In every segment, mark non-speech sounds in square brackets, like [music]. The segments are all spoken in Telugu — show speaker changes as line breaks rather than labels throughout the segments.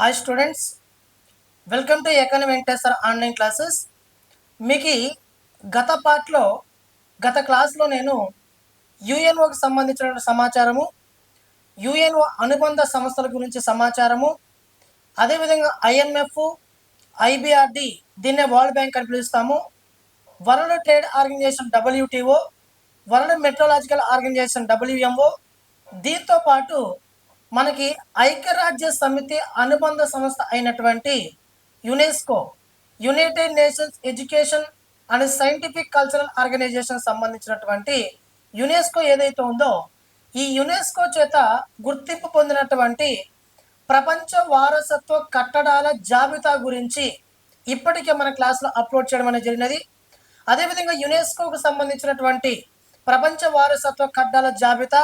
Hi students welcome to economy Venkateswara online classes మీకు గత పార్ట్లో గత క్లాస్లో నేను యుఎన్ఓకి సంబంధించిన సమాచారము యుఎన్ఓ అనుబంధ సంస్థల గురించి సమాచారము అదేవిధంగా ఐఎంఎఫ్ ఐబిఆర్డి దీన్నే వరల్డ్ బ్యాంక్ అని పిలుస్తాము. World trade organisation WTO world meteorological organisation WMO దీంతో పాటు మనకి ఐక్యరాజ్య సమితి అనుబంధ సంస్థ అయినటువంటి UNESCO United Nations education and scientific cultural organisation సంబంధించినటువంటి యునెస్కో ఏదైతే ఉందో ఈ యునెస్కో చేత గుర్తింపు పొందినటువంటి ప్రపంచ వారసత్వ కట్టడాల జాబితా గురించి ఇప్పటికే మన క్లాస్లో అప్లోడ్ చేయడం అనేది జరిగినది. అదేవిధంగా యునెస్కోకు సంబంధించినటువంటి ప్రపంచ వారసత్వ కట్టడాల జాబితా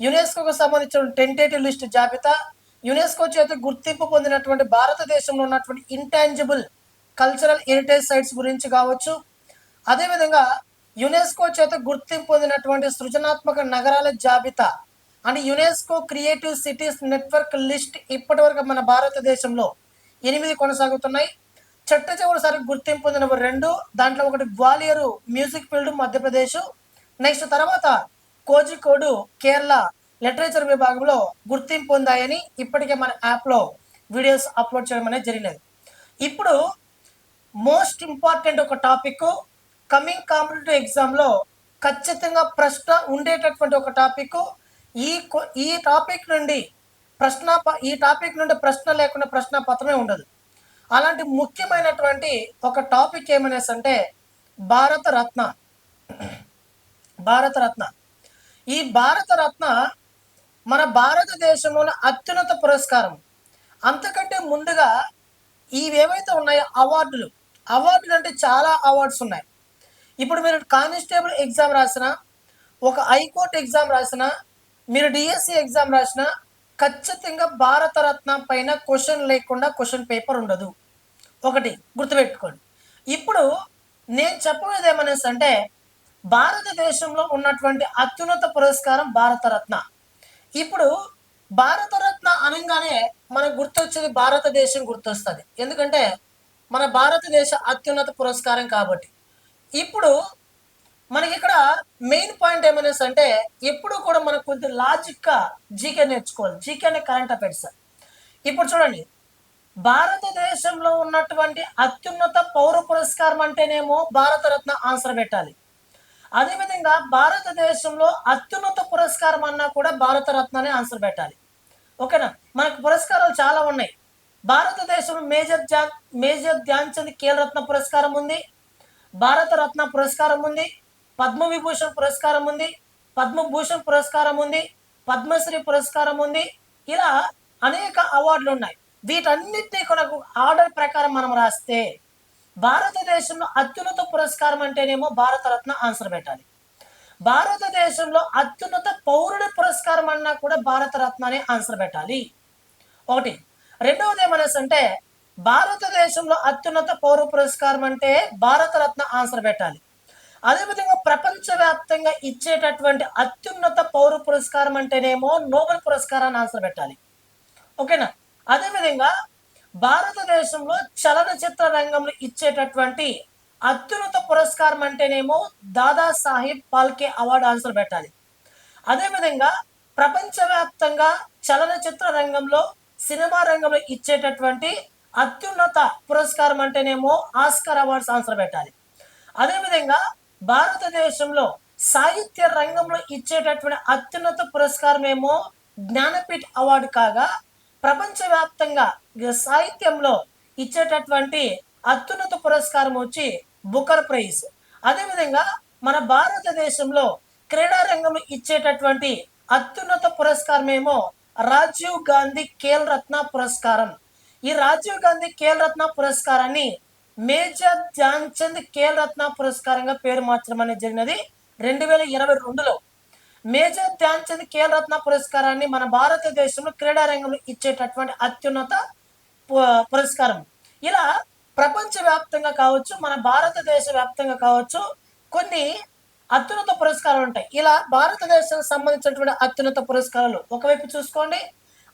యునెస్కోకు సంబంధించిన టెంటేటివ్ లిస్ట్ జాబితా యునెస్కో చేత గుర్తింపు పొందినటువంటి భారతదేశంలో ఉన్నటువంటి ఇంటాంజిబుల్ కల్చరల్ హెరిటేజ్ సైట్స్ గురించి కావచ్చు. అదేవిధంగా యునెస్కో చేత గుర్తింపు పొందినటువంటి సృజనాత్మక నగరాల జాబితా and UNESCO creative cities network list ఇప్పటి వరకు మన భారతదేశంలో ఎనిమిది కొనసాగుతున్నాయి. చెట్ట చివరిసారి గుర్తింపు పొందినవి రెండు దాంట్లో ఒకటి Gwalior music field Madhya Pradesh. Next తర్వాత కోజికోడు కేరళ లిటరేచర్ విభాగంలో గుర్తింపు పొందాయని ఇప్పటికే మన యాప్లో వీడియోస్ అప్లోడ్ చేయడం అనేది జరిగినది. ఇప్పుడు మోస్ట్ ఇంపార్టెంట్ ఒక టాపిక్ కమింగ్ కాంపిటేటివ్ ఎగ్జామ్లో ఖచ్చితంగా ప్రశ్న ఉండేటటువంటి ఒక టాపిక్. ఈ ఈ టాపిక్ నుండి ప్రశ్న ప- ఈ టాపిక్ నుండి ప్రశ్న లేకుండా ప్రశ్న పత్రమే ఉండదు. అలాంటి ముఖ్యమైనటువంటి ఒక టాపిక్ ఏమనేసి అంటే భారతరత్న. భారతరత్న. భారత రత్న ఈ భారత రత్న మన భారతదేశంలోని అత్యున్నత పురస్కారం. అంతకంటే ముందుగా ఇవేవైతే ఉన్నాయో అవార్డులు. అవార్డులు అంటే చాలా అవార్డ్స్ ఉన్నాయి. ఇప్పుడు మీరు కానిస్టేబుల్ ఎగ్జామ్ రాసిన ఒక హైకోర్టు ఎగ్జామ్ రాసిన మీరు డిఎస్సి ఎగ్జామ్ రాసిన ఖచ్చితంగా భారతరత్న పైన క్వశ్చన్ లేకుండా క్వశ్చన్ పేపర్ ఉండదు. ఒకటి గుర్తుపెట్టుకోండి. ఇప్పుడు నేను చెప్పబోయేది ఏమనేసి అంటే భారతదేశంలో ఉన్నటువంటి అత్యున్నత పురస్కారం భారతరత్న. ఇప్పుడు భారతరత్న అనగానే మనకు గుర్తొచ్చేది భారతదేశం గుర్తొస్తుంది. ఎందుకంటే మన భారతదేశ అత్యున్నత పురస్కారం కాబట్టి. ఇప్పుడు మనకి ఇక్కడ మెయిన్ పాయింట్ ఏమనేసి అంటే ఎప్పుడు కూడా మనకు కొంచెం లాజిక్గా జీకే నేర్చుకోవాలి. జీకేనే కరెంట్ అఫైర్స్. ఇప్పుడు చూడండి. భారతదేశంలో ఉన్నటువంటి అత్యున్నత పౌర పురస్కారం అంటేనేమో భారతరత్న ఆన్సర్ పెట్టాలి. అదేవిధంగా భారతదేశంలో అత్యున్నత పురస్కారం అన్నా కూడా భారతరత్ననే ఆన్సర్ పెట్టాలి. ఓకేనా? మనకు పురస్కారాలు చాలా ఉన్నాయి. భారతదేశంలో మేజర్ ధ్యాన్ మేజర్ ధ్యాన్ చంద్ రత్న పురస్కారం ఉంది. భారతరత్న పురస్కారం ఉంది. పద్మవిభూషణ్ పురస్కారం ఉంది. పద్మభూషణ్ పురస్కారం ఉంది. పద్మశ్రీ పురస్కారం ఉంది. ఇలా అనేక అవార్డులు ఉన్నాయి వీటన్నిటినీ కొరకు ఆర్డర్ ప్రకారం మనం రాస్తే భారతదేశంలో అత్యున్నత పురస్కారం అంటేనేమో భారతరత్న ఆన్సర్ పెట్టాలి. భారతదేశంలో అత్యున్నత పౌరుడి పురస్కారం అన్నా కూడా భారతరత్న అనే ఆన్సర్ పెట్టాలి. ఒకటి. రెండవది ఏమనేసి అంటే భారతదేశంలో అత్యున్నత పౌర పురస్కారం అంటే భారతరత్న ఆన్సర్ పెట్టాలి. అదేవిధంగా ప్రపంచవ్యాప్తంగా ఇచ్చేటటువంటి అత్యున్నత పౌర పురస్కారం అంటేనేమో నోబెల్ పురస్కారాన్ని ఆన్సర్ పెట్టాలి. ఓకేనా? అదేవిధంగా భారతదేశంలో చలనచిత్ర రంగంలో ఇచ్చేటటువంటి అత్యున్నత పురస్కారం అంటేనేమో దాదా సాహిబ్ పాల్కే అవార్డు ఆన్సర్ పెట్టాలి. అదేవిధంగా ప్రపంచవ్యాప్తంగా చలనచిత్ర రంగంలో సినిమా రంగంలో ఇచ్చేటటువంటి అత్యున్నత పురస్కారం అంటేనేమో ఆస్కర్ అవార్డ్స్ ఆన్సర్ పెట్టాలి. అదేవిధంగా భారతదేశంలో సాహిత్య రంగంలో ఇచ్చేటటువంటి అత్యున్నత పురస్కారం ఏమో జ్ఞానపీఠ్ అవార్డు కాగా ప్రపంచవ్యాప్తంగా సాహిత్యంలో ఇచ్చేటటువంటి అత్యున్నత పురస్కారం వచ్చి బుకర్ ప్రైజ్. అదేవిధంగా మన భారతదేశంలో క్రీడా రంగంలో ఇచ్చేటటువంటి అత్యున్నత పురస్కారం ఏమో రాజీవ్ గాంధీ ఖేల్ రత్న పురస్కారం. ఈ రాజీవ్ గాంధీ ఖేల్ రత్న పురస్కారాన్ని మేజర్ ధ్యాన్ చంద్ ఖేల్ రత్న పురస్కారంగా పేరు మార్చడం అనేది జరిగినది. రెండు వేల ఇరవై రెండులో మేజర్ ధ్యాన్ చంద్ ఖేల్ రత్న పురస్కారాన్ని మన భారతదేశంలో క్రీడారంగంలో ఇచ్చేటటువంటి అత్యున్నత పు- పురస్కారం. ఇలా ప్రపంచ వ్యాప్తంగా కావచ్చు మన భారతదేశ వ్యాప్తంగా కావచ్చు కొన్ని అత్యున్నత పురస్కారాలు ఉంటాయి. ఇలా భారతదేశానికి సంబంధించినటువంటి అత్యున్నత పురస్కారాలు ఒకవైపు చూసుకోండి.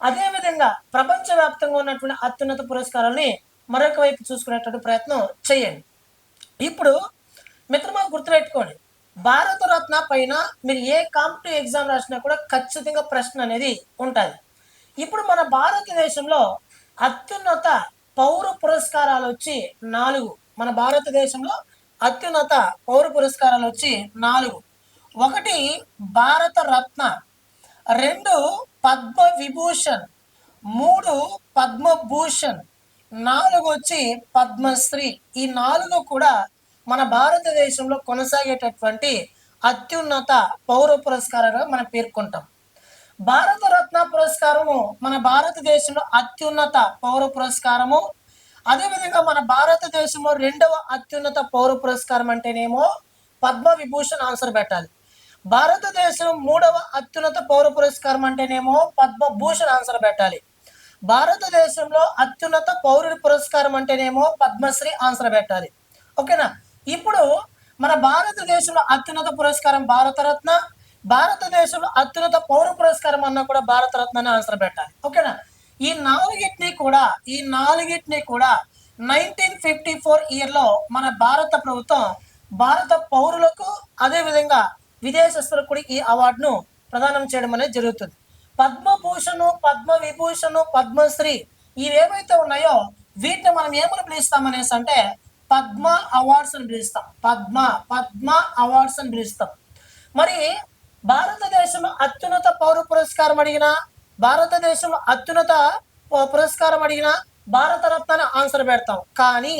అదేవిధంగా ప్రపంచవ్యాప్తంగా ఉన్నటువంటి అత్యున్నత పురస్కారాలని మరొక వైపు చూసుకునేటువంటి ప్రయత్నం చేయండి. ఇప్పుడు మిత్రమా గుర్తుపెట్టుకోండి. భారతరత్న పైన మీరు ఏ కాంపిటేటివ్ ఎగ్జామ్ రాసినా కూడా ఖచ్చితంగా ప్రశ్న అనేది ఉంటుంది. ఇప్పుడు మన భారతదేశంలో అత్యున్నత పౌర పురస్కారాలు వచ్చి నాలుగు. మన భారతదేశంలో అత్యున్నత పౌర పురస్కారాలు వచ్చి నాలుగు. ఒకటి భారత రత్న రెండు పద్మ విభూషణ్ మూడు పద్మభూషణ్ నాలుగు వచ్చి పద్మశ్రీ. ఈ నాలుగు కూడా మన భారతదేశంలో కొనసాగేటటువంటి అత్యున్నత పౌర పురస్కారంగా మనం పేర్కొంటాం. భారతరత్న పురస్కారము మన భారతదేశంలో అత్యున్నత పౌర పురస్కారము. అదేవిధంగా మన భారతదేశంలో రెండవ అత్యున్నత పౌర పురస్కారం అంటేనేమో పద్మ విభూషణ్ ఆన్సర్ పెట్టాలి. భారతదేశం మూడవ అత్యున్నత పౌర పురస్కారం అంటేనేమో పద్మభూషణ్ ఆన్సర్ పెట్టాలి. భారతదేశంలో అత్యున్నత పౌరుడి పురస్కారం అంటేనేమో పద్మశ్రీ ఆన్సర్ పెట్టాలి. ఓకేనా? ఇప్పుడు మన భారతదేశంలో అత్యున్నత పురస్కారం భారతరత్న భారతదేశంలో అత్యున్నత పౌర పురస్కారం అన్నా కూడా భారతరత్న అని ఆన్సర్ పెట్టాలి. ఓకేనా? ఈ నాలుగిటిని కూడా ఈ నాలుగిటిని కూడా నైన్టీన్ ఫిఫ్టీ ఫోర్ ఇయర్లో మన భారత ప్రభుత్వం భారత పౌరులకు అదేవిధంగా విదేశస్తులకు కూడా ఈ అవార్డును ప్రదానం చేయడం అనేది జరుగుతుంది. పద్మభూషణు పద్మ విభూషణు పద్మశ్రీ ఇవేవైతే ఉన్నాయో వీటిని మనం ఏమని పిలుస్తామనేసి అంటే పద్మ అవార్డ్స్ అని పిలుస్తాం. పద్మ పద్మ అవార్డ్స్ అని పిలుస్తాం. మరి భారతదేశంలో అత్యున్నత పౌర పురస్కారం అడిగిన భారతదేశంలో అత్యున్నత పురస్కారం అడిగిన భారతరత్న ఆన్సర్ పెడతాం. కానీ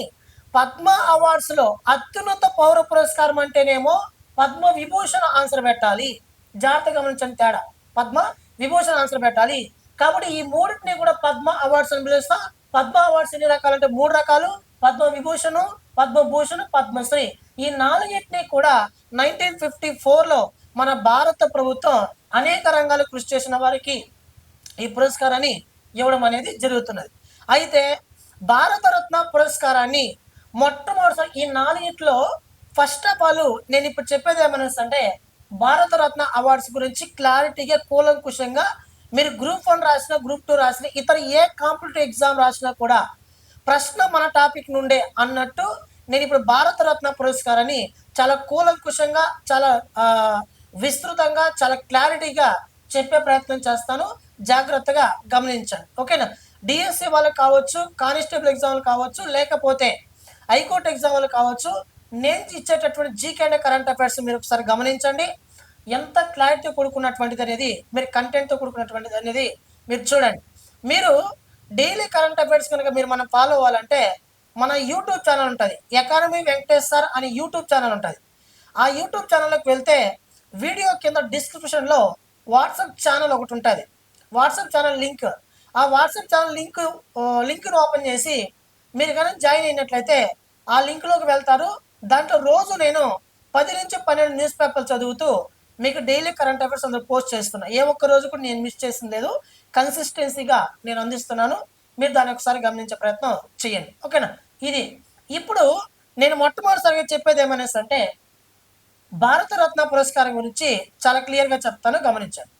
పద్మ అవార్డ్స్లో అత్యున్నత పౌర పురస్కారం అంటేనేమో పద్మ విభూషణ ఆన్సర్ పెట్టాలి. జాగ్రత్త గమనించండి తేడా. పద్మ విభూషణ ఆన్సర్ పెట్టాలి. కాబట్టి ఈ మూడింటిని కూడా పద్మ అవార్డ్స్ అని పిలుస్తాం. పద్మ అవార్డ్స్ ఎన్ని రకాలంటే మూడు రకాలు. పద్మవిభూషణ్ పద్మభూషణ్ పద్మశ్రీ. ఈ నాలుగింటిని కూడా నైన్టీన్ ఫిఫ్టీ లో మన భారత ప్రభుత్వం అనేక రంగాలు కృషి చేసిన వారికి ఈ పురస్కారాన్ని ఇవ్వడం అనేది జరుగుతున్నది. అయితే భారతరత్న పురస్కారాన్ని మొట్టమొదటిసారి ఈ నాలుగింటిలో ఫస్ట్ ఆఫ్ ఆల్ నేను ఇప్పుడు చెప్పేది ఏమన్నా అంటే భారతరత్న అవార్డ్స్ గురించి క్లారిటీగా కూలంకుషంగా మీరు గ్రూప్ వన్ రాసిన గ్రూప్ టూ రాసిన ఇతర ఏ కాంపిటేటివ్ ఎగ్జామ్ రాసినా కూడా ప్రశ్న మన టాపిక్ నుండే అన్నట్టు నేను ఇప్పుడు భారతరత్న పురస్కారాన్ని చాలా కూలంకుషంగా చాలా విస్తృతంగా చాలా క్లారిటీగా చెప్పే ప్రయత్నం చేస్తాను. జాగ్రత్తగా గమనించండి. ఓకేనా? డిఎస్సి వాళ్ళకి కావచ్చు కానిస్టేబుల్ ఎగ్జామ్లు కావచ్చు లేకపోతే హైకోర్టు ఎగ్జామ్లు కావచ్చు నేను ఇచ్చేటటువంటి జీకే అండ్ కరెంట్ అఫైర్స్ మీరు ఒకసారి గమనించండి. ఎంత క్లారిటీ కూడుకున్నటువంటిది అనేది మీరు కంటెంట్తో కూడుకున్నటువంటిది అనేది మీరు చూడండి. మీరు డైలీ కరెంట్ అఫైర్స్ కనుక మీరు మనం ఫాలో అవ్వాలంటే మన యూట్యూబ్ ఛానల్ ఉంటుంది. ఎకానమీ వెంకటేష్ సార్ అని యూట్యూబ్ ఛానల్ ఉంటుంది. ఆ యూట్యూబ్ ఛానల్లోకి వెళ్తే వీడియో కింద డిస్క్రిప్షన్లో వాట్సాప్ ఛానల్ ఒకటి ఉంటుంది. WhatsApp channel link. ఆ వాట్సాప్ ఛానల్ లింక్ లింక్ను ఓపెన్ చేసి మీరు కనుక జాయిన్ అయినట్లయితే ఆ లింక్లోకి వెళ్తారు. దాంట్లో రోజు నేను పది నుంచి పన్నెండు న్యూస్ పేపర్లు చదువుతూ మీకు డైలీ కరెంట్ అఫైర్స్ అందులో పోస్ట్ చేస్తున్నా. ఏ ఒక్క రోజు కూడా నేను మిస్ చేసింది లేదు. కన్సిస్టెన్సీగా నేను అందిస్తున్నాను. మీరు దాన్ని ఒకసారి గమనించే ప్రయత్నం చేయండి. ఓకేనా? ఇది ఇప్పుడు నేను మొట్టమొదటిసారిగా చెప్పేది ఏమనేసి అంటే భారతరత్న పురస్కారం గురించి చాలా క్లియర్గా చెప్తాను గమనించండి.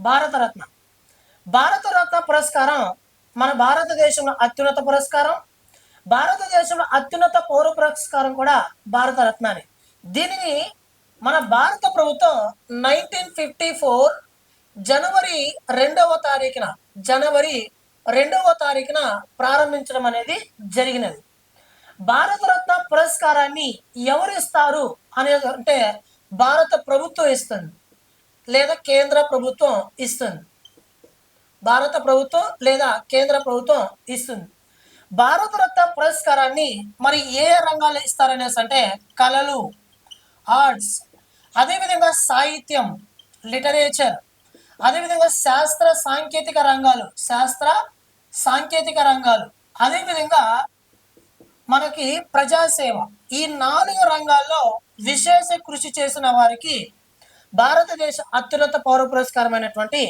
భారతరత్న. భారతరత్న పురస్కారం మన భారతదేశంలో అత్యున్నత పురస్కారం. భారతదేశంలో అత్యున్నత పౌర పురస్కారం కూడా భారతరత్నాన్ని. దీనిని మన భారత ప్రభుత్వం నైన్టీన్ ఫిఫ్టీ ఫోర్ జనవరి రెండవ తారీఖున జనవరి రెండవ తారీఖున ప్రారంభించడం అనేది జరిగినది. భారతరత్న పురస్కారాన్ని ఎవరు ఇస్తారు అనేది అంటే భారత ప్రభుత్వం ఇస్తుంది లేదా కేంద్ర ప్రభుత్వం ఇస్తుంది. భారత ప్రభుత్వం లేదా కేంద్ర ప్రభుత్వం ఇస్తుంది. భారతరత్న పురస్కారాన్ని మరి ఏ రంగాలు ఇస్తారనేసి అంటే కళలు ఆర్ట్స్ అదేవిధంగా సాహిత్యం లిటరేచర్ అదేవిధంగా శాస్త్ర సాంకేతిక రంగాలు శాస్త్ర సాంకేతిక రంగాలు అదేవిధంగా మనకి ప్రజాసేవ. ఈ నాలుగు రంగాల్లో విశేష కృషి చేసిన వారికి భారతదేశ అత్యున్నత పౌర పురస్కారమైనటువంటి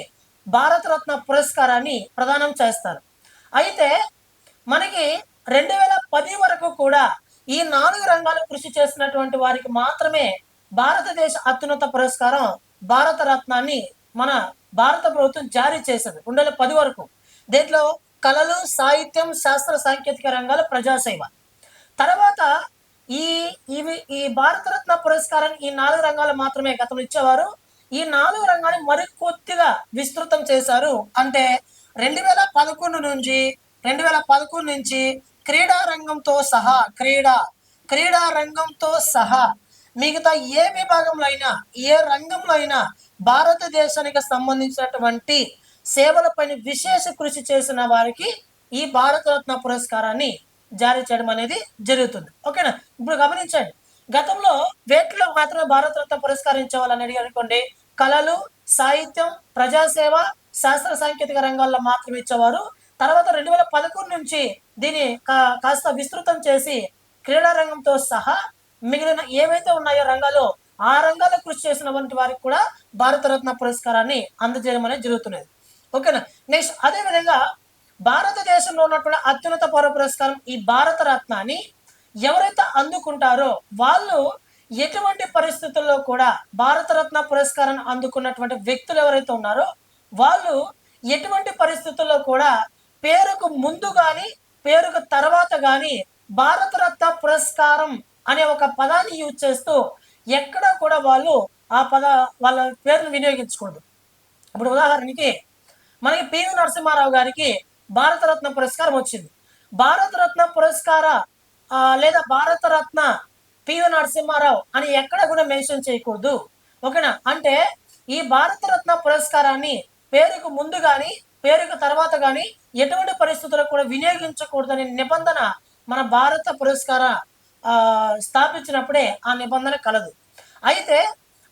భారతరత్న పురస్కారాన్ని ప్రదానం చేస్తారు. అయితే మనకి రెండు వేల పది వరకు కూడా ఈ నాలుగు రంగాలు కృషి చేసినటువంటి వారికి మాత్రమే భారతదేశ అత్యున్నత పురస్కారం భారత రత్నాన్ని మన భారత ప్రభుత్వం జారీ చేసింది రెండు వేల పది వరకు. దీంట్లో కళలు సాహిత్యం శాస్త్ర సాంకేతిక రంగాలు ప్రజాసేవ. తర్వాత ఈ ఇవి ఈ భారతరత్న పురస్కారాన్ని ఈ నాలుగు రంగాలు మాత్రమే గతంలో ఇచ్చేవారు. ఈ నాలుగు రంగాన్ని మరి కొద్దిగా విస్తృతం చేశారు. అంటే రెండు వేల పదకొండు నుంచి రెండు వేల పదకొండు నుంచి క్రీడా రంగంతో సహా క్రీడా క్రీడా రంగంతో సహా మిగతా ఏ విభాగంలో అయినా ఏ రంగంలో అయినా భారతదేశానికి సంబంధించినటువంటి సేవలపైన విశేష కృషి చేసిన వారికి ఈ భారతరత్న పురస్కారాన్ని జారీ చేయడం అనేది జరుగుతుంది. ఓకేనా? ఇప్పుడు గమనించండి. గతంలో వేట్లో మాత్రమే భారతరత్న పురస్కారం ఇచ్చేవాళ్ళని అనుకోండి. కళలు సాహిత్యం ప్రజాసేవ శాస్త్ర సాంకేతిక రంగాల్లో మాత్రమే ఇచ్చేవారు. తర్వాత రెండు వేల పదకొండు నుంచి దీన్ని కా- కాస్త విస్తృతం చేసి క్రీడా రంగంతో సహా మిగిలిన ఏవైతే ఉన్నాయో రంగాలు ఆ రంగాల్లో కృషి చేసిన వంటి వారికి కూడా భారతరత్న పురస్కారాన్ని అందజేయడం అనేది జరుగుతున్నది. ఓకేనా? నెక్స్ట్ అదే విధంగా భారతదేశంలో ఉన్నటువంటి అత్యున్నత పౌర పురస్కారం ఈ భారతరత్నాన్ని ఎవరైతే అందుకుంటారో వాళ్ళు ఎటువంటి పరిస్థితుల్లో కూడా భారతరత్న పురస్కారాన్ని అందుకున్నటువంటి వ్యక్తులు ఎవరైతే ఉన్నారో వాళ్ళు ఎటువంటి పరిస్థితుల్లో కూడా పేరుకు ముందు కానీ పేరుకు తర్వాత కానీ భారతరత్న పురస్కారం అనే ఒక పదాన్ని యూజ్ చేస్తూ ఎక్కడ కూడా వాళ్ళు ఆ పద వాళ్ళ పేరును వినియోగించకూడదు ఇప్పుడు ఉదాహరణకి మనకి పివి నరసింహారావు గారికి భారతరత్న పురస్కారం వచ్చింది. భారతరత్న పురస్కార లేదా భారతరత్న పివి నరసింహారావు అని ఎక్కడ కూడా మెన్షన్ చేయకూడదు. ఓకేనా? అంటే ఈ భారతరత్న పురస్కారాన్ని పేరుకు ముందు కానీ పేరుకు తర్వాత కానీ ఎటువంటి పరిస్థితుల్లో కూడా వినియోగించకూడదనే నిబంధన మన భారత పురస్కార ఆ, స్థాపించినప్పుడే ఆ నిబంధన కలదు. అయితే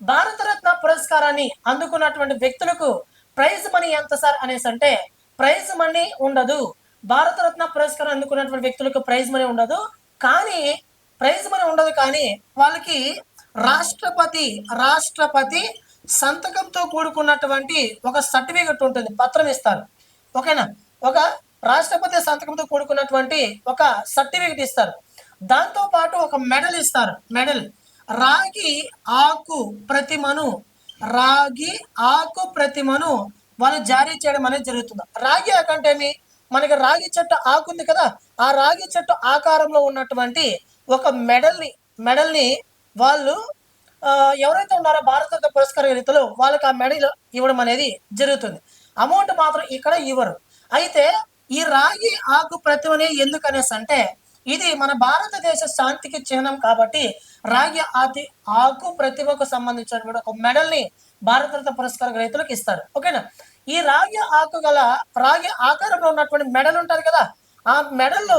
భారతరత్న పురస్కారాన్ని అందుకున్నటువంటి వ్యక్తులకు ప్రైజ్ మనీ ఎంత సార్ అనేసి అంటే ప్రైజ్ మనీ ఉండదు. భారతరత్న పురస్కారం అందుకున్నటువంటి వ్యక్తులకు ప్రైజ్ మనీ ఉండదు. కానీ ప్రైజ్ మనీ ఉండదు కానీ వాళ్ళకి రాష్ట్రపతి రాష్ట్రపతి సంతకంతో కూడుకున్నటువంటి ఒక సర్టిఫికెట్ ఉంటుంది పత్రం ఇస్తారు. ఓకేనా? ఒక రాష్ట్రపతి సంతకంతో కూడుకున్నటువంటి ఒక సర్టిఫికెట్ ఇస్తారు. దాంతో పాటు ఒక మెడల్ ఇస్తారు. మెడల్. రాగి ఆకు ప్రతిమను రాగి ఆకు ప్రతిమను వాళ్ళు జారీ చేయడం అనేది జరుగుతుంది. రాగి ఆకు అంటే ఏమి? మనకి రాగి చెట్టు ఆకు ఉంది కదా ఆ రాగి చెట్టు ఆకారంలో ఉన్నటువంటి ఒక మెడల్ని మెడల్ని వాళ్ళు ఎవరైతే ఉన్నారో భారత పురస్కార గ్రహీతలు వాళ్ళకి ఆ మెడల్ ఇవ్వడం అనేది జరుగుతుంది. అమౌంట్ మాత్రం ఇక్కడ ఇవ్వరు. అయితే ఈ రాగి ఆకు ప్రతిమని ఎందుకనేసి అంటే ఇది మన భారతదేశ శాంతికి చిహ్నం కాబట్టి రాగి ఆతి ఆకు ప్రతిభకు సంబంధించినటువంటి ఒక మెడల్ని భారతరత్న పురస్కార గ్రహీతలకు ఇస్తారు. ఓకేనా? ఈ రాగి ఆకు గల రాగి ఆకారంలో ఉన్నటువంటి మెడల్ ఉంటుంది కదా ఆ మెడల్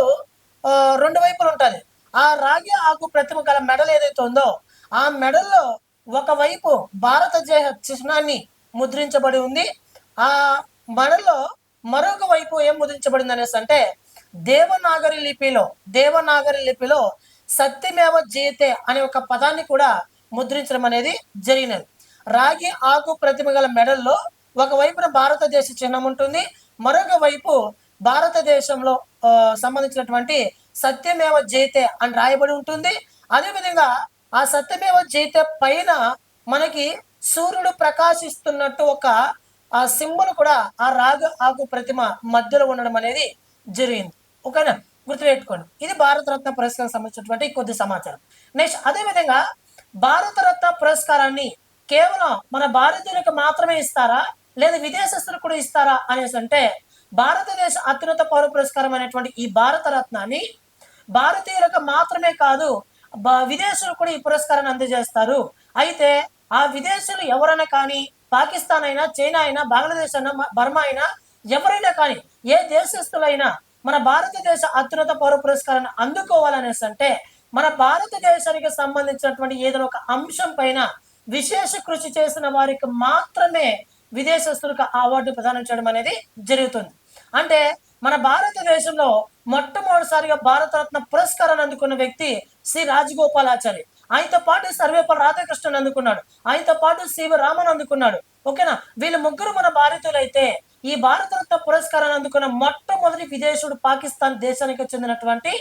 రెండు వైపులు ఉంటుంది ఆ రాగి ఆకు ప్రతిమ గల మెడల్ ఏదైతే ఉందో ఆ మెడల్లో ఒకవైపు భారత జయ చిహ్నాన్ని ముద్రించబడి ఉంది. ఆ మెడల్లో మరొక వైపు ఏం ముద్రించబడింది అనేసి అంటే దేవనాగరి లిపిలో దేవనాగరి లిపిలో సత్యమేవ జయతే అనే ఒక పదాన్ని కూడా ముద్రించడం అనేది జరిగినది. రాగి ఆకు ప్రతిమ గల మెడల్లో ఒకవైపున భారతదేశ చిహ్నం ఉంటుంది. మరొక వైపు భారతదేశంలో సంబంధించినటువంటి సత్యమేవ జయతే అని రాయబడి ఉంటుంది. అదేవిధంగా ఆ సత్యమేవ జయతే పైన మనకి సూర్యుడు ప్రకాశిస్తున్నట్టు ఒక ఆ సింబల్ కూడా ఆ రాగ ఆకు ప్రతిమ మధ్యలో ఉండడం అనేది జరిగింది. ఓకేనా? గుర్తుపెట్టుకోండి. ఇది భారతరత్న పురస్కారం సంబంధించినటువంటి కొద్ది సమాచారం. నెక్స్ట్ అదేవిధంగా భారతరత్న పురస్కారాన్ని కేవలం మన భారతీయులకు మాత్రమే ఇస్తారా? లేదా విదేశస్తులకు కూడా ఇస్తారా అనేసి అంటే భారతదేశ అత్యున్నత పౌర పురస్కారం అనేటువంటి ఈ భారతరత్నాన్ని భారతీయులకు మాత్రమే కాదు విదేశీయులు కూడా ఈ పురస్కారాన్ని అందజేస్తారు. అయితే ఆ విదేశీయులు ఎవరైనా కానీ పాకిస్తాన్ అయినా చైనా అయినా బంగ్లాదేశ్ అయినా బర్మా అయినా ఎవరైనా కానీ ఏ దేశస్తులైనా మన భారతదేశ అత్యున్నత పౌర పురస్కారాన్ని అందుకోవాలనేసి అంటే మన భారతదేశానికి సంబంధించినటువంటి ఏదైనా ఒక అంశం పైన విశేష కృషి చేసిన వారికి మాత్రమే విదేశస్తులకు అవార్డు ప్రదానం చేయడం అనేది జరుగుతుంది. అంటే మన భారతదేశంలో మొట్టమొదటిసారిగా భారతరత్న పురస్కారాన్ని అందుకున్న వ్యక్తి శ్రీ రాజగోపాలాచారి ఆయనతో పాటు సర్వేపల్లి రాధాకృష్ణన్ అందుకున్నాడు. ఆయనతో పాటు శివ రామన్ అందుకున్నాడు. ఓకేనా? వీళ్ళు ముగ్గురు మన భారతీయులైతే ఈ భారతరత్న పురస్కారాన్ని అందుకున్న మొట్టమొదటి విదేశీయుడు పాకిస్తాన్ దేశానికి చెందినటువంటి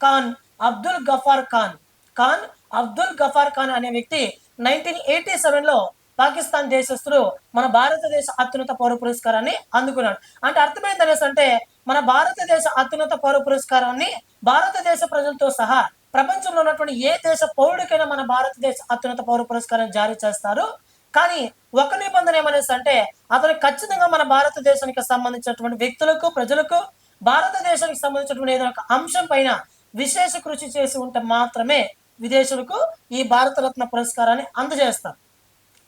ఖాన్ అబ్దుల్ గఫార్ ఖాన్. ఖాన్ అబ్దుల్ గఫార్ ఖాన్ అనే వ్యక్తి నైన్టీన్ ఎయిటీ సెవెన్లో పాకిస్తాన్ దేశస్తుడు మన భారతదేశ అత్యున్నత పౌర పురస్కారాన్ని అందుకున్నాడు. అంటే అర్థమైంది అనేసి అంటే మన భారతదేశ అత్యున్నత పౌర పురస్కారాన్ని భారతదేశ ప్రజలతో సహా ప్రపంచంలో ఉన్నటువంటి ఏ దేశ పౌరుడికైనా మన భారతదేశ అత్యున్నత పౌర పురస్కారాన్ని జారీ చేస్తారు. కానీ ఒక నిబంధన ఏమనేసి అంటే అతను ఖచ్చితంగా మన భారతదేశానికి సంబంధించినటువంటి వ్యక్తులకు ప్రజలకు భారతదేశానికి సంబంధించినటువంటి ఏదైనా ఒక అంశం పైన విశేష కృషి చేసి ఉంటే మాత్రమే విదేశులకు ఈ భారతరత్న పురస్కారాన్ని అందజేస్తారు.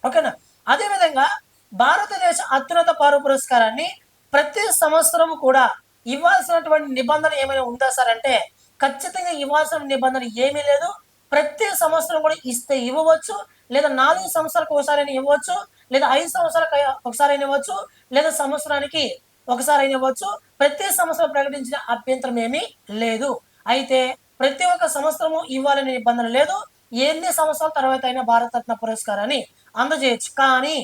ఓకేనా? అదేవిధంగా భారతదేశ అత్యున్నత పౌర పురస్కారాన్ని ప్రతి సంవత్సరం కూడా ఇవ్వాల్సినటువంటి నిబంధన ఏమైనా ఉందా సార్? అంటే ఖచ్చితంగా ఇవ్వాల్సిన నిబంధన ఏమీ లేదు. ప్రతి సంవత్సరం కూడా ఇస్తే ఇవ్వవచ్చు. లేదా నాలుగు సంవత్సరాలకు ఒకసారి ఇవ్వచ్చు లేదా ఐదు సంవత్సరాలకు ఒకసారి అయినా ఇవ్వచ్చు లేదా సంవత్సరానికి ఒకసారి అయినా ఇవ్వచ్చు ప్రతి సంవత్సరం ప్రకటించిన అభ్యంతరం ఏమీ లేదు. అయితే ప్రతి ఒక్క సంవత్సరము ఇవ్వాలనే నిబంధన లేదు. ఎన్ని సంవత్సరాల తర్వాత అయినా భారతరత్న పురస్కారాన్ని అందజేయచ్చు. కానీ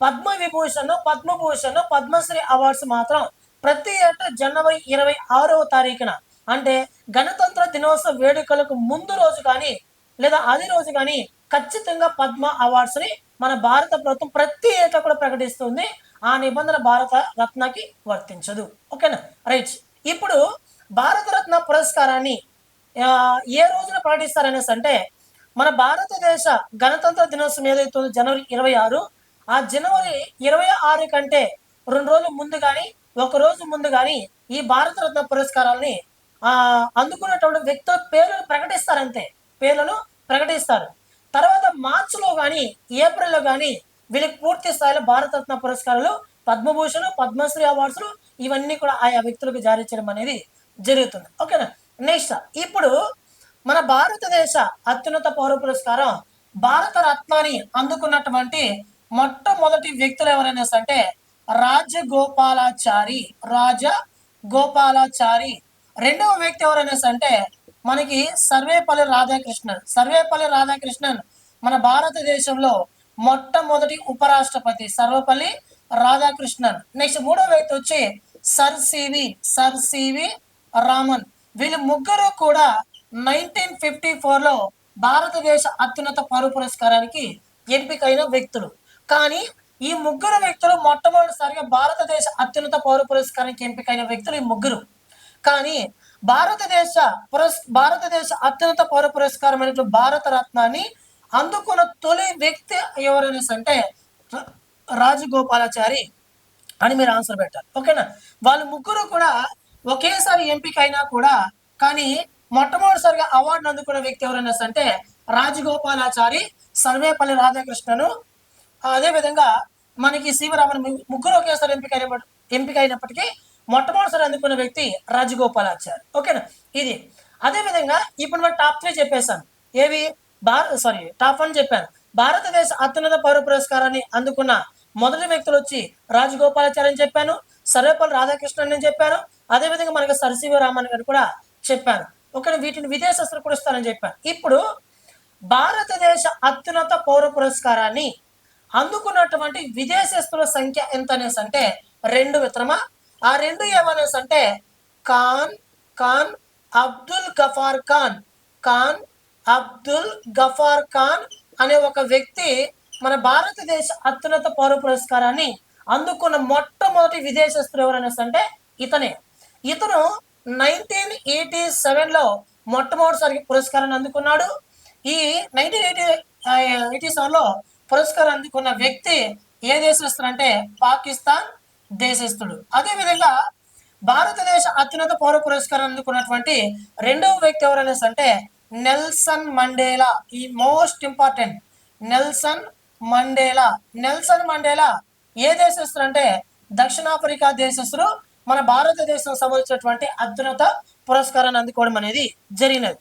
పద్మ విభూషణ్ పద్మభూషణ్ పద్మశ్రీ అవార్డ్స్ మాత్రం ప్రతి ఏటా జనవరి ఇరవై ఆరవ తారీఖున అంటే గణతంత్ర దినోత్సవ వేడుకలకు ముందు రోజు కానీ లేదా అది రోజు కానీ ఖచ్చితంగా పద్మ అవార్డ్స్ని మన భారత ప్రభుత్వం ప్రతి ఏటా కూడా ప్రకటిస్తుంది. ఆ నిబంధన భారత రత్నకి వర్తించదు. ఓకేనా? రైట్. ఇప్పుడు భారతరత్న పురస్కారాన్ని ఏ రోజున ప్రకటిస్తారనేసి అంటే మన భారతదేశ గణతంత్ర దినోత్సవం ఏదైతే జనవరి ఇరవై ఆరు ఆ జనవరి ఇరవై ఆరు కంటే రెండు రోజులు ముందు కానీ ఒక రోజు ముందు కానీ ఈ భారతరత్న పురస్కారాలని ఆ అందుకున్నటువంటి వ్యక్తుల పేర్లను ప్రకటిస్తారంతే. పేర్లను ప్రకటిస్తారు. తర్వాత మార్చిలో కానీ ఏప్రిల్లో కానీ వీళ్ళకి పూర్తి స్థాయిలో భారతరత్న పురస్కారాలు పద్మభూషణ్ పద్మశ్రీ అవార్డ్స్లు ఇవన్నీ కూడా ఆయా వ్యక్తులకు జారీ చేయడం అనేది జరుగుతుంది. ఓకేనా? నెక్స్ట్ ఇప్పుడు మన భారతదేశ అత్యున్నత పౌర పురస్కారం భారత రత్నాన్ని అందుకున్నటువంటి మొట్టమొదటి వ్యక్తులు ఎవరైనా అంటే రాజగోపాలాచారి రాజ గోపాలాచారి. రెండవ వ్యక్తి ఎవరైనా అంటే మనకి సర్వేపల్లి రాధాకృష్ణన్. సర్వేపల్లి రాధాకృష్ణన్ మన భారతదేశంలో మొట్టమొదటి ఉపరాష్ట్రపతి సర్వపల్లి రాధాకృష్ణన్. నెక్స్ట్ మూడో వ్యక్తి వచ్చి sir CV sir CV Raman. వీళ్ళు ముగ్గురు కూడా నైన్టీన్ ఫిఫ్టీ ఫోర్లో భారతదేశ అత్యున్నత పరు పురస్కారానికి ఎంపికైన వ్యక్తులు. కానీ ఈ ముగ్గురు వ్యక్తులు మొట్టమొదటిసారిగా భారతదేశ అత్యున్నత పౌర పురస్కారానికి ఎంపికైన వ్యక్తులు ఈ ముగ్గురు. కానీ భారతదేశ పురస్ భారతదేశ అత్యున్నత పౌర పురస్కారం అనేటువంటి భారత రత్నాన్ని అందుకున్న తొలి వ్యక్తి ఎవరైనా అంటే రాజగోపాలాచారి అని మీరు ఆన్సర్ పెట్టారు ఓకేనా? వాళ్ళు ముగ్గురు కూడా ఒకేసారి ఎంపిక అయినా కూడా కానీ మొట్టమొదటిసారిగా అవార్డును అందుకున్న వ్యక్తి ఎవరైనా అంటే రాజగోపాలాచారి సర్వేపల్లి రాధాకృష్ణను అదేవిధంగా మనకి శివరామన్ ముగ్గురు ఒకేసారి ఎంపిక అయిన ఎంపిక అయినప్పటికీ మొట్టమొదటిసారి అందుకున్న వ్యక్తి రాజగోపాలాచారి ఓకేనా? ఇది. అదేవిధంగా ఇప్పుడు మనం టాప్ త్రీ చెప్పేశాను. ఏవి? భారత సారీ టాప్ వన్ చెప్పాను. భారతదేశ అత్యున్నత పౌర పురస్కారాన్ని అందుకున్న మొదటి వ్యక్తులు వచ్చి రాజగోపాలాచారి అని చెప్పాను. సర్వేపల్లి రాధాకృష్ణన్ అని చెప్పాను. అదేవిధంగా మనకి సరశివరామన్ గారు కూడా చెప్పాను. ఒకటి వీటిని విదేశస్తులు కూడా ఇస్తారని చెప్పాను. ఇప్పుడు భారతదేశ అత్యున్నత పౌర పురస్కారాన్ని అందుకున్నటువంటి విదేశస్తుల సంఖ్య ఎంత అనేసి అంటే రెండు మిత్రమా? ఆ రెండు ఏమనేసి అంటే ఖాన్ ఖాన్ అబ్దుల్ గఫార్ ఖాన్. ఖాన్ అబ్దుల్ గఫార్ ఖాన్ అనే ఒక వ్యక్తి మన భారతదేశ అత్యున్నత పౌర పురస్కారాన్ని అందుకున్న మొట్టమొదటి విదేశస్తులు ఎవరనేసి అంటే ఇతనే. ఇతను నైన్టీన్ ఎయిటీ సెవెన్లో మొట్టమొదటిసారి పురస్కారాన్ని అందుకున్నాడు. ఈ నైన్టీన్ ఎయిటీ ఎయిటీ సెవెన్లో పురస్కారం అందుకున్న వ్యక్తి ఏ దేశస్తుడు అంటే పాకిస్తాన్ దేశస్థుడు. అదేవిధంగా భారతదేశ అత్యున్నత పౌర పురస్కారం అందుకున్నటువంటి రెండవ వ్యక్తి ఎవరనేసి అంటే నెల్సన్ మండేలా ఈ most important Nelson Mandela. Nelson Mandela ఏ దేశస్తుడు అంటే దక్షిణాఫ్రికా దేశస్తుడు మన భారతదేశం సంబంధించినటువంటి అత్యున్నత పురస్కారాన్ని అందుకోవడం అనేది జరిగినది.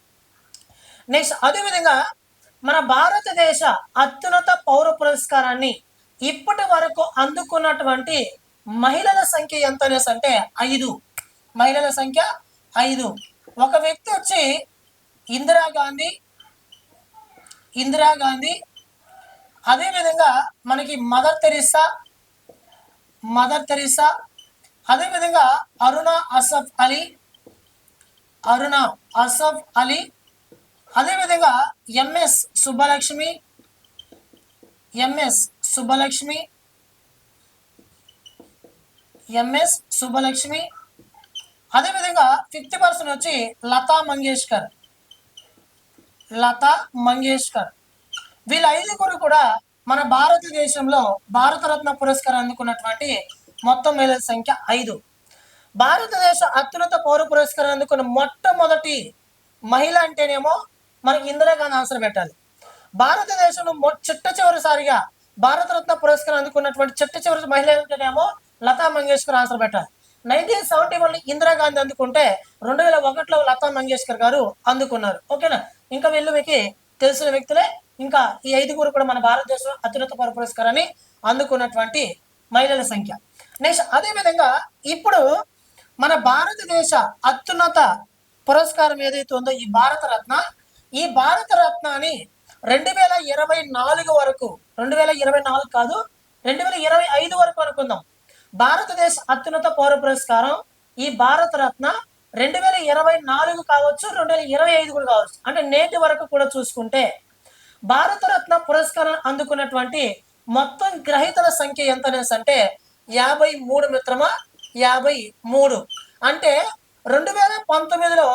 నెక్స్ట్ అదేవిధంగా మన భారతదేశ అత్యున్నత పౌర పురస్కారాన్ని ఇప్పటి వరకు అందుకున్నటువంటి మహిళల సంఖ్య ఎంత అనేసి అంటే ఐదు. మహిళల సంఖ్య ఐదు. ఒక వ్యక్తి వచ్చి ఇందిరాగాంధీ ఇందిరాగాంధీ అదేవిధంగా మనకి మదర్ తెరిసా మదర్ తెరిసా అదేవిధంగా అరుణ అసఫ్ అలీ అరుణ అసఫ్ అలీ అదేవిధంగా MS Subbalakshmi MS Subbalakshmi MS Subbalakshmi. అదేవిధంగా ఫిఫ్త్ పర్సన్ వచ్చి లతా మంగేష్కర్. లతా మంగేష్కర్. వీళ్ళ ఐదుగురు కూడా మన భారతదేశంలో భారతరత్న పురస్కారం అందుకున్నటువంటి మొత్తం మేళల సంఖ్య ఐదు. భారతదేశ అత్యున్నత పౌర పురస్కారం అందుకున్న మొట్టమొదటి మహిళ అంటేనేమో మనకి ఇందిరాగాంధీ ఆన్సర్ పెట్టాలి. భారతదేశంలో చిట్ట చివరిసారిగా భారతరత్న పురస్కారం అందుకున్నటువంటి చిట్ట చివరి మహిళ అంటేనేమో లతా మంగేష్కర్ ఆన్సర్ పెట్టాలి. నైన్టీన్ సెవెంటీ వన్ ఇందిరాగాంధీ అందుకుంటే రెండు వేల ఒకటిలో లతా మంగేష్కర్ గారు అందుకున్నారు. ఓకేనా? ఇంకా వీళ్ళు మీకు తెలిసిన వ్యక్తులే. ఇంకా ఈ ఐదుగురు కూడా మన భారతదేశం అత్యున్నత పౌర పురస్కారాన్ని అందుకున్నటువంటి మహిళల సంఖ్య. నెక్స్ట్ అదే విధంగా ఇప్పుడు మన భారతదేశ అత్యున్నత పురస్కారం ఏదైతే ఉందో ఈ భారత రత్న ఈ భారత రత్నాన్ని రెండు వేల ఇరవై నాలుగు వరకు రెండు వేల ఇరవై నాలుగు కాదు రెండు వేల ఇరవై ఐదు వరకు అనుకుందాం. భారతదేశ అత్యున్నత పౌర పురస్కారం ఈ భారత రత్న రెండు వేల ఇరవై నాలుగు కావచ్చు రెండు వేల ఇరవై ఐదు కూడా కావచ్చు. అంటే నేటి వరకు కూడా చూసుకుంటే భారతరత్న పురస్కారం అందుకున్నటువంటి మొత్తం గ్రహీతల సంఖ్య ఎంత అంటే యాభై మూడు మిత్రమా? యాభై మూడు. అంటే రెండు వేల పంతొమ్మిదిలో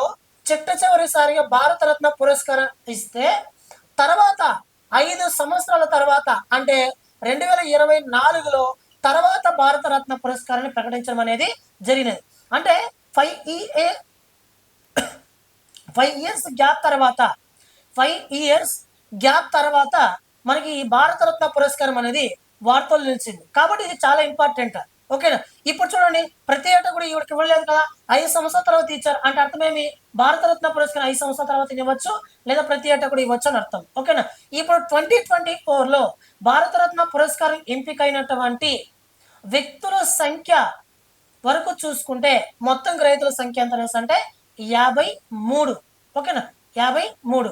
చిట్ట చివరిసారిగా భారతరత్న పురస్కారం ఇస్తే తర్వాత ఐదు సంవత్సరాల తర్వాత అంటే రెండు వేల ఇరవై నాలుగులో తర్వాత భారతరత్న పురస్కారాన్ని ప్రకటించడం అనేది జరిగినది. అంటే five EA [coughs] five years gap తర్వాత ఫైవ్ ఇయర్స్ గ్యాప్ తర్వాత మనకి ఈ భారతరత్న పురస్కారం అనేది వార్తలు నిలిచింది. కాబట్టి ఇది చాలా ఇంపార్టెంట్. ఓకేనా? ఇప్పుడు చూడండి ప్రతి ఏటా కూడా ఈవిడికి ఇవ్వలేదు కదా? ఐదు సంవత్సరాల తర్వాత ఇచ్చారు. అంటే అర్థమేమి? భారతరత్న పురస్కారం ఐదు సంవత్సరాల తర్వాత ఇవ్వచ్చు లేదా ప్రతి ఏటా కూడా ఇవ్వచ్చు అని అర్థం. ఓకేనా? ఇప్పుడు ట్వంటీ ట్వంటీ ఫోర్లో భారతరత్న పురస్కారం ఎంపికైనటువంటి వ్యక్తుల సంఖ్య వరకు చూసుకుంటే మొత్తం రైతుల సంఖ్య ఎంత అనేసి అంటే యాభై మూడు. ఓకేనా? యాభై మూడు.